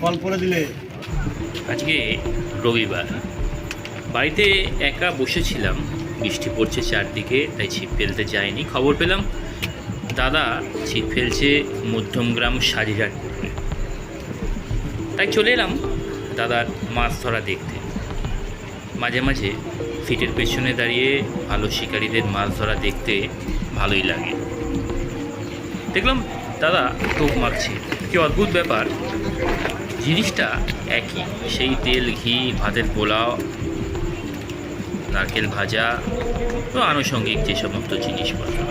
Call করে দিলে। আজকে রবিবার। বাড়িতে একা বসেছিলাম, বৃষ্টি পড়ছে চারদিকে, তাই ছিপ ফেলতে যাইনি। খবর পেলাম, দাদা ছিপ ফেলছে মধ্যমগ্রাম সাজিরহাট পুকুরে। তাই চলে এলাম দাদার মাছ ধরা দেখতে। মাঝে মাঝে ফিটের পেছনে দাঁড়িয়ে ভালো শিকারীদের মাছ ধরা দেখতে ভালোই লাগে। দেখলাম দাদা টোপ মারছে। কি অদ্ভুত ব্যাপার? জিনিসটা একই। সেই তেল, ঘি, ভাতের পোলাও, নারকেল ভাজা ও আনুষঙ্গিক যে সমস্ত জিনিসপত্র।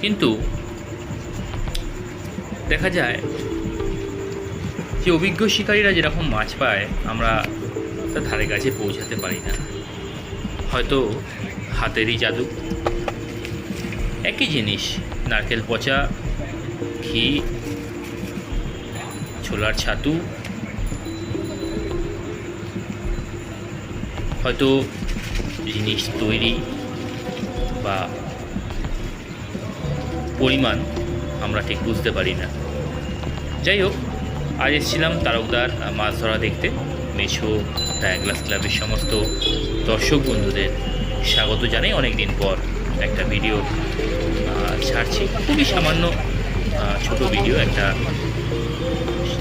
কিন্তু দেখা যায় যে অভিজ্ঞ শিকারীরা যেরকম মাছ পায়, আমরা তার ধারে কাছে পৌঁছাতে পারি না। হয়তো হাতেরই জাদু। একই জিনিস, নারকেল পচা, ঘি, ছোলার ছাতু। হয়তো জিনিস তৈরি বা পরিমাণ আমরা ঠিক বুঝতে পারি না। যাই হোক, আজ এসেছিলাম তারকদার মাছ ধরা দেখতে। মেছো, ডায়াগ্লাস ক্লাবের সমস্ত দর্শক বন্ধুদের স্বাগত জানাই অনেক দিন পর। একটা ভিডিও ছাড়ছি। খুবই সামান্য ছোট ভিডিও একটা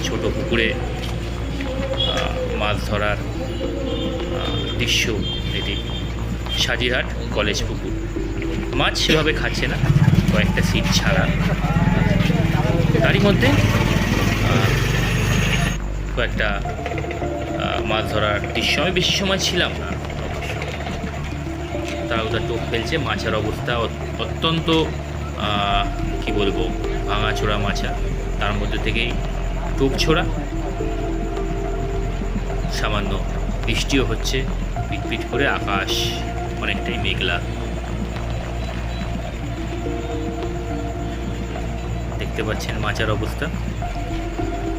ছোট পুকুরে মাছ ধরার দৃশ্য এটি। সাজিরহাট কলেজ পুকুর। মাছ সেভাবে খাচ্ছে না, কয়েকটা সিট ছাড়া। তারই মধ্যে কয়েকটা মাছ ধরার দৃশ্য। আমি বেশি সময় ছিলাম না। তারা ওদের টোপ ফেলছে, মাছের অবস্থা অত্যন্ত কি বলব, ভাঙাচোরা মাছা তার মধ্যে থেকেই টোপ ছোড়া, সামান্য বৃষ্টিও হচ্ছে, পিটপিট করে আকাশ অনেকটাই মেঘলা। দেখতে পাচ্ছেন মাচার অবস্থা।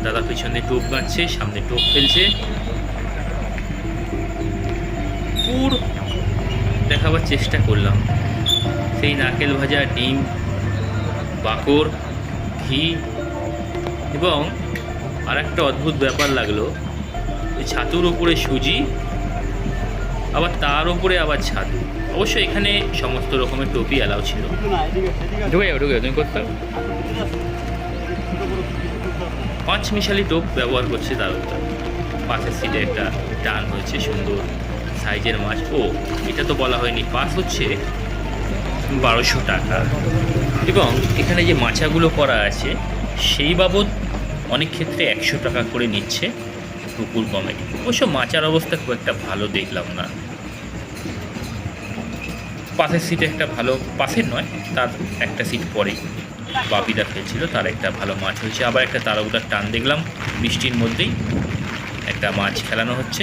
দাদা পিছনে টোপ গাঁচ্ছে সামনে টোপ ফেলছে। পুর দেখাবার চেষ্টা করলাম সেই নারকেল ভাজা ডিম বাকর ঘি এবং আর একটা অদ্ভুত ব্যাপার লাগল ছাতুর ওপরে সুজি, আবার তার উপরে আবার ছাতু অবশ্য এখানে সমস্ত রকমের টোপি অ্যালাউ ছিল। ঢুকে ঢুকে তুমি করতে। পাঁচ মিশালি টোপ ব্যবহার করছে উপর পাশের সিটে একটা টান হয়েছে সুন্দর সাইজের মাছ। ও, এটা তো বলা হয়নি। পাস হচ্ছে বারোশো টাকা। এবং এখানে যে মাচাগুলো করা আছে, সেই বাবদ অনেক ক্ষেত্রে একশো টাকা করে নিচ্ছে পুকুর কমিটি অবশ্য মাচার অবস্থা খুব একটা ভালো দেখলাম না। পাশের সিটে একটা ভালো, পাশের নয়, তার একটা সিট পরে বাপিদা ফেলছিল তার একটা ভালো মাছ হয়েছে। আবার একটা তারকদার টান দেখলাম, বৃষ্টির মধ্যেই একটা মাছ খেলানো হচ্ছে।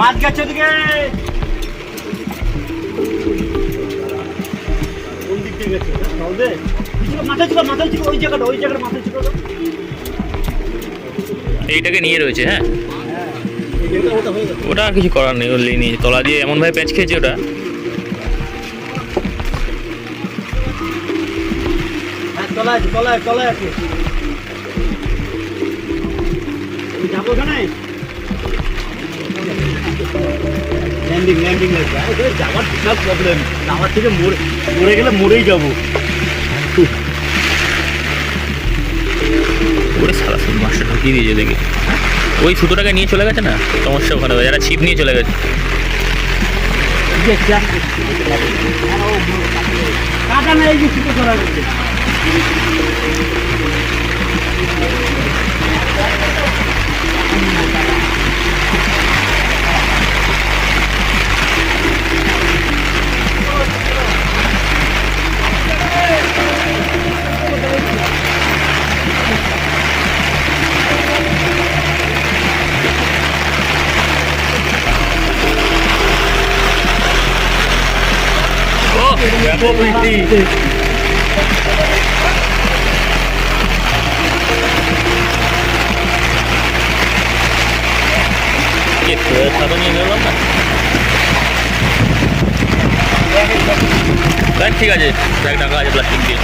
মাছ গেছে ওদিকে কোন দিক থেকে গেছে সৌদে মাথায় ছিল মাথায় ছিল ওই জায়গাটা ওই জায়গাটা ছিল এইটাকে নিয়ে রয়েছে হ্যাঁ? হ্যাঁ ওটা আর কিছু করার নেই ওর নিয়ে তলা দিয়ে এমনভাবে প্যাচ খেয়েছে ওটা। হ্যাঁ তলায় তলায় তলায় আছে। যাব ওখানে? ল্যান্ডিং ল্যান্ডিং যাওয়ার বিশাল প্রবলেম যাওয়ার থেকে মরে মরে গেলে মরেই যাব। ওরে সারা শুধু মাছটা ঢুকিয়ে দিয়েছে দেখে। ওই সুতোটাকে নিয়ে চলে গেছে না? সমস্যা ওখানে যারা ছিপ নিয়ে চলে গেছে। ঠিক কাটা না এই যে ছোটো করা গেছে ও ব্যাপক বৃষ্টি সাদা নিয়ে নিলাম না ব্যাগ ঠিক আছে ব্যাগ ঢাকা আছে প্লাস্টিক দিয়ে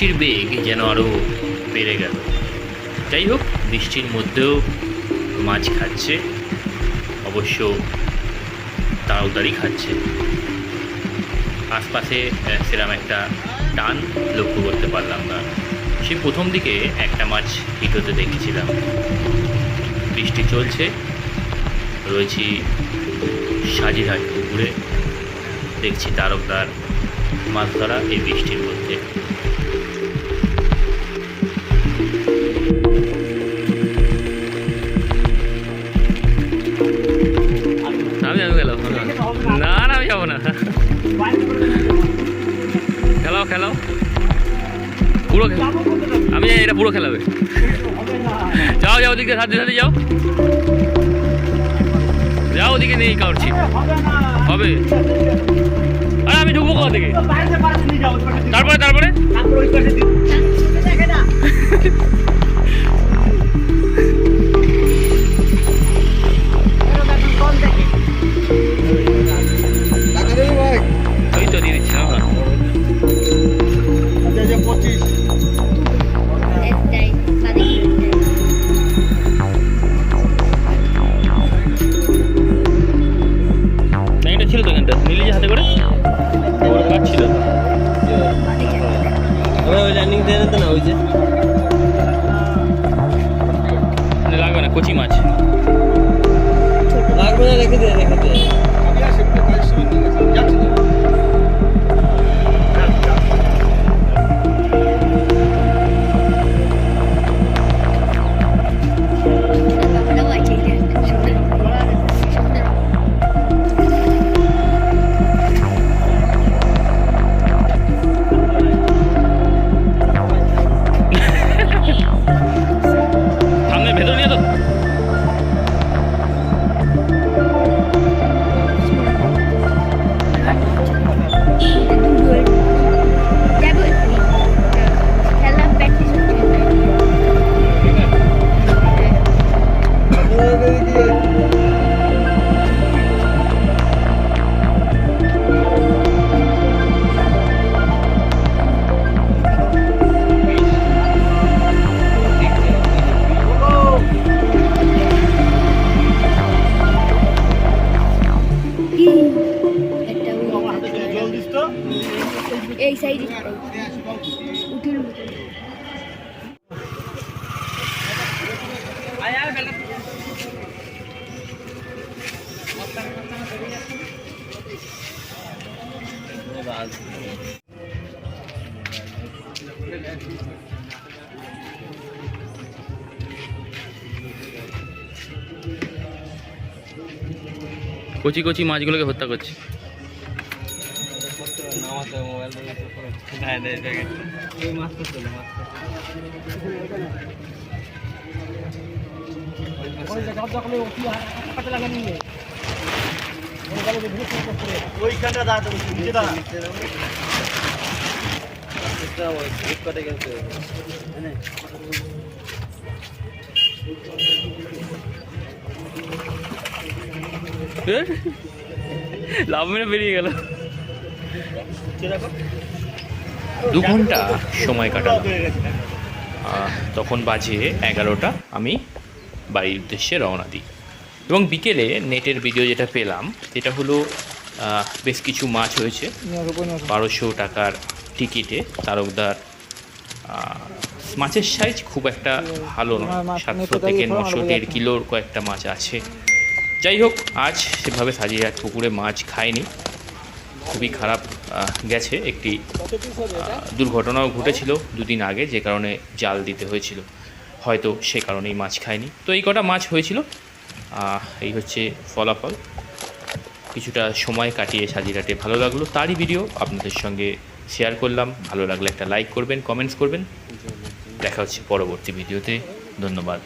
বৃষ্টির বেগ যেন আরও বেড়ে গেল। যাই হোক বৃষ্টির মধ্যেও মাছ খাচ্ছে অবশ্য তাড়াতাড়ি খাচ্ছে। আশপাশে আহ, সেরকম একটা টান লক্ষ্য করতে পারলাম না। সেই প্রথম দিকে একটা মাছ হিট হতে দেখেছিলাম। বৃষ্টি চলছে রয়েছি সাজিরহাট পুকুরে। দেখছি তারকদার মাছ ধরা এই বৃষ্টির মধ্যে। খেলাও। পুরো আমি এটা পুরো খেলাবে। যাও যাও ওদিকে সাথে সাথে যাও। যাও ওদিকে নেই কারোর হবে। আরে আমি ঢুকবো কোথা থেকে? তারপরে তারপরে? কচি কচি মাছগুলোকে হত্যা করছে ওইখানটা দাঁড়াতে দাঁড়া। লাভ মেরে বেরিয়ে গেল। দু ঘণ্টা সময়। আহ, তখন বাজে এগারোটা। আমি বাড়ির উদ্দেশ্যে রওনা দিই। এবং বিকেলে নেটের ভিডিও যেটা পেলাম যেটা হলো বেশ কিছু মাছ হয়েছে। বারোশো টাকার টিকিটে তারকদার মাছের সাইজ খুব একটা ভালো নয়। সাতশো থেকে নশো দেড় কিলোর কয়েকটা মাছ আছে। যাই হোক আজ সেভাবে সাজিয়ার পুকুরে মাছ খায়নি খুবই খারাপ গেছে। একটি দুর্ঘটনাও ঘটেছিল দুদিন আগে, যে কারণে জাল দিতে হয়েছিল। হয়তো সে কারণেই মাছ খায়নি তো এই কটা মাছ হয়েছিল। এই হচ্ছে ফলাফল। কিছুটা সময় কাটিয়ে সাজিরাটে ভালো লাগল। তারই ভিডিও আপনাদের সঙ্গে শেয়ার করলাম। ভালো লাগলে একটা লাইক করবেন, কমেন্টস করবেন। দেখা হচ্ছে পরবর্তী ভিডিওতে। ধন্যবাদ।